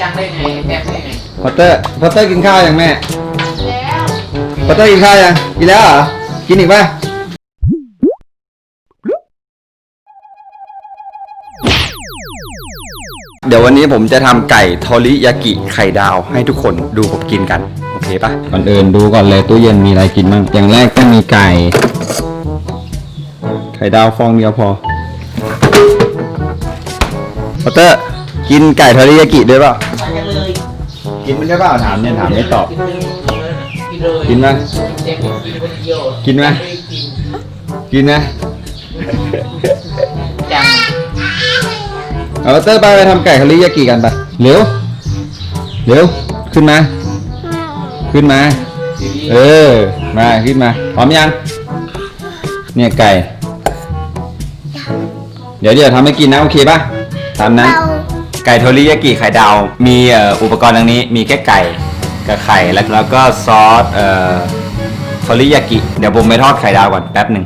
จังได้ไงแอบได้ไงพอตเตอร์พอตเตอร์กินข้าวยังแม่แล้วพอตเตอร์กินข้าวยังกินแล้วเหรอกินอีกป่ะเดี๋ยววันนี้ผมจะทำไก่ทอริยากิไข่ดาวให้ทุกคนดูผมกินกัน โอเคปะก่อนอื่นดูก่อนเลยตู้เย็นมีอะไรกินบ้างอย่างแรกก็มีไก่ ไข่ดาวฟองเดียวพอพอตเตอร์กินไก่ทอริยากิด้วยเปล่าไปกันเลย กินมันได้เปล่าถามเนี่ยถามไม่ตอบ กินเลยกินไหมเด็กกินคนเดียวกินไหมไม่กินกินนะจังเอาเตอร์ไปไปทำไก่คาริยากิกันไปเร็วเร็วขึ้นมา ขึ้นมา เออ มาขึ้นมาพร้อมยัง เนี่ยไก่ เดี๋ยวเดี๋ยวทำให้กินนะโอเคป่ะตามนั้น ไก่โทริยากิไข่ดาว มีอุปกรณ์ดังนี้ มีแค่ไก่กับไข่ แล้วก็ซอสเอ่อโทริยากิ เดี๋ยวผมไปทอดไข่ดาวก่อนแป๊บหนึ่ง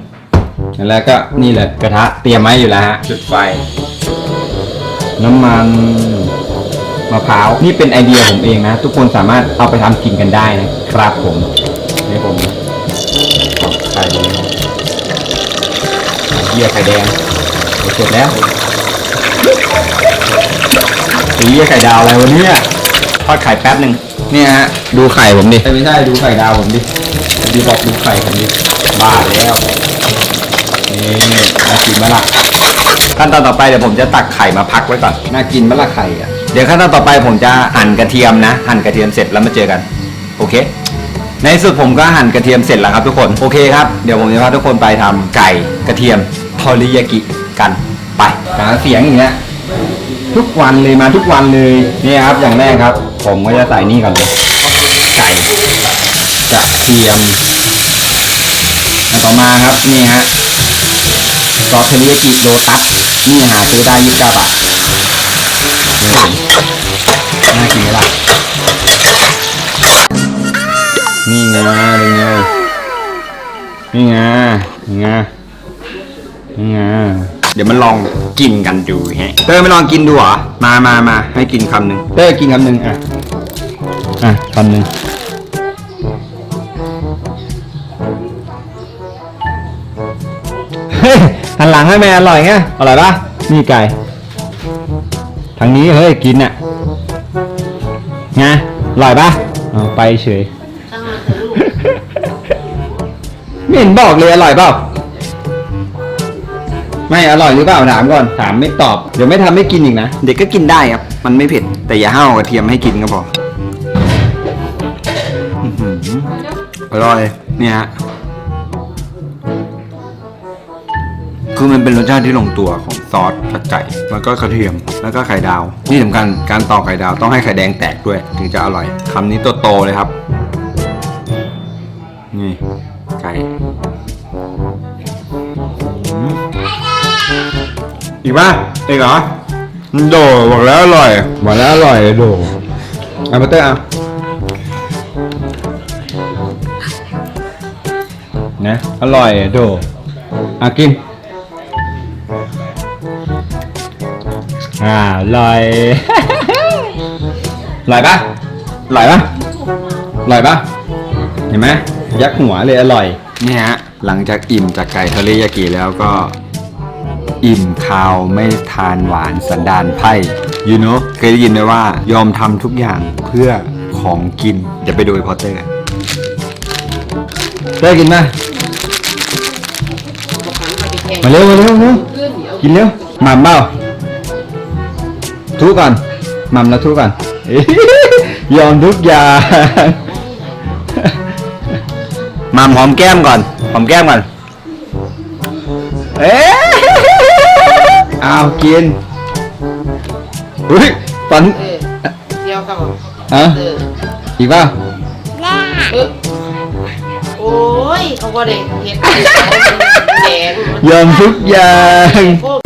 แล้วก็นี่เลยกระทะเตรียมไว้อยู่แล้วฮะ จุดไฟ น้ำมันมะพร้าว นี่เป็นไอเดียผมเองนะ ทุกคนสามารถเอาไปทำกินกันได้นะครับผมนี่ผมไข่เยี่ยไข่แดงเสร็จแล้ว สีเยี่ยไข่ดาวอะไรวะเนี่ยทอดไข่แป๊บหนึ่งเนี่ยฮะดูไข่ผมดิ ไม่ใช่ดูไข่ดาวผมดิดีบอกดูไข่ผมดิบ้าแล้วนี่น่ากินไหมล่ะขั้นตอนต่อไปเดี๋ยวผมจะตักไข่มาพักไว้ก่อน น่ากินมะละไข่อะเดี๋ยวขั้นตอนต่อไปผมจะหั่นกระเทียมนะหั่นกระเทียมเสร็จแล้วมาเจอกัน โอเค ในที่สุดผมก็หั่นกระเทียมเสร็จแล้วครับทุกคนโอเคครับเดี๋ยวผมจะพาทุกคนไปทำไก่กระเทียมทอริยากิกันไปหาเสียงอย่างเงี้ย ทุกวันเลยมาทุกวันเลยนี่ครับอย่างแรกครับ ผมก็จะใส่นี่ก่อนเลยไก่กระเทียม แล้วต่อมาครับนี่ฮะซอสเทริยากิโลตัสนี่หาซื้อได้ยี่สิบเก้าบาทน่ากินไหมล่ะนี่ไงเป็นไงนี่ไงนี่ไงนี่ไง เดี๋ยวมันลองกินกันดูฮะเต้ยไม่ลองกินดูเหรอ มามามาให้กินคำหนึ่งเต้ยกินคำหนึ่งอะ อะคำหนึ่งเฮ้ยหันหลังให้แม่อร่อยไงอร่อยปะนี่ไก่ ทางนี้เฮ้ยกินอะไงอร่อยปะเอาไปเฉยตั้งมาเถอะลูกไม่เห็นบอกเลยอร่อยเปล่า ไม่อร่อยหรือเปล่าถามก่อนถามไม่ตอบ เดี๋ยวไม่ทำให้กินอีกนะ เด็กก็กินได้ครับ มันไม่เผ็ด แต่อย่าห้าวกระเทียมให้กินก็พออื้อหืออร่อย เนี่ยฮะ คือมันเป็นรสชาติที่ลงตัวของซอสผัดไก่แล้วก็กระเทียม แล้วก็ไข่ดาว ที่สำคัญการตอกไข่ดาวต้องให้ไข่แดงแตกด้วย ถึงจะอร่อยคำนี้ตัวโตเลยครับ อีกป่ะอีกเหรอโดบอกแล้วอร่อยบอกแล้วอร่อยโดเอามาเตอร์เอานะอร่อยโดอากินอ่าอร่อยอร่อยปะอร่อยปะอร่อยปะเห็นไหมยักษ์หัวเลยอร่อยนี่ฮะหลังจากอิ่มจากไก่ทะเลยากิแล้วก็ อิ่มคาวไม่ทานหวานสันดานไพ่ยูโนเคยได้ยินไหมว่ายอมทำทุกอย่างเพื่อของกินเดี๋ยวไปดูไอ้พอเตอร์กันเตอร์กินไหมมาเร็วมาเร็วเร็วเพื่อนเดี๋ยวกินเร็วหม่ำเปล่าทุกก่อนหม่ำแล้วทุกก่อนยอมทุกอย่างหม่ำหอมแก้มก่อนหอมแก้มก่อนเอ๊ะ อ้าวกินอุ้ยตอนเออเดี๋ยวกับอะเอออีกเปล่าเออโอ้ยเขาก็เด็กเห็ดแดงยอมทุกอย่างพวก